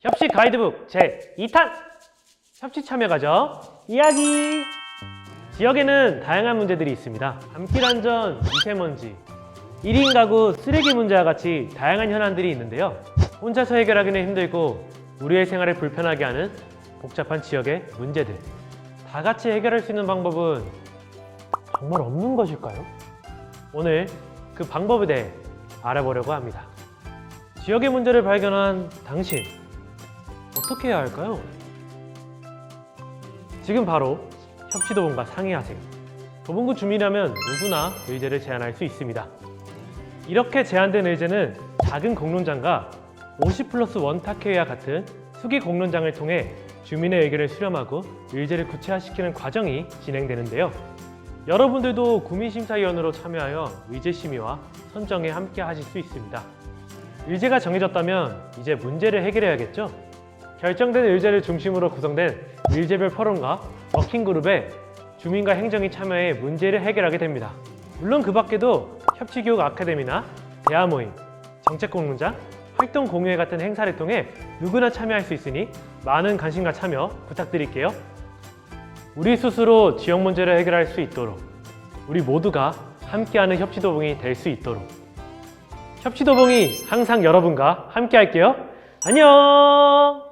협치 가이드북 제 2탄 협치 참여 과정 이야기 지역에는 다양한 문제들이 있습니다. 밤길 안전, 미세먼지, 1인 가구 쓰레기 문제와 같이 다양한 현안들이 있는데요. 혼자서 해결하기는 힘들고 우리의 생활을 불편하게 하는 복잡한 지역의 문제들. 다 같이 해결할 수 있는 방법은 정말 없는 것일까요? 오늘 그 방법에 대해 알아보려고 합니다. 지역의 문제를 발견한 당신, 어떻게 해야 할까요? 지금 바로 협치도봉과 상의하세요. 도봉구 주민이라면 누구나 의제를 제안할 수 있습니다. 이렇게 제안된 의제는 작은 공론장과 50 플러스 원탁회와 같은 수기 공론장을 통해 주민의 의견을 수렴하고 의제를 구체화시키는 과정이 진행되는데요. 여러분들도 구민심사위원으로 참여하여 의제 심의와 선정에 함께 하실 수 있습니다. 의제가 정해졌다면 이제 문제를 해결해야겠죠? 결정된 의제를 중심으로 구성된 의제별 포럼과 워킹그룹에 주민과 행정이 참여해 문제를 해결하게 됩니다. 물론 그 밖에도 협치교육 아카데미나 대화 모임, 정책 공론장, 활동 공유회 같은 행사를 통해 누구나 참여할 수 있으니 많은 관심과 참여 부탁드릴게요. 우리 스스로 지역 문제를 해결할 수 있도록 우리 모두가 함께하는 협치도봉이 될 수 있도록 협치도봉이 항상 여러분과 함께 할게요. 안녕!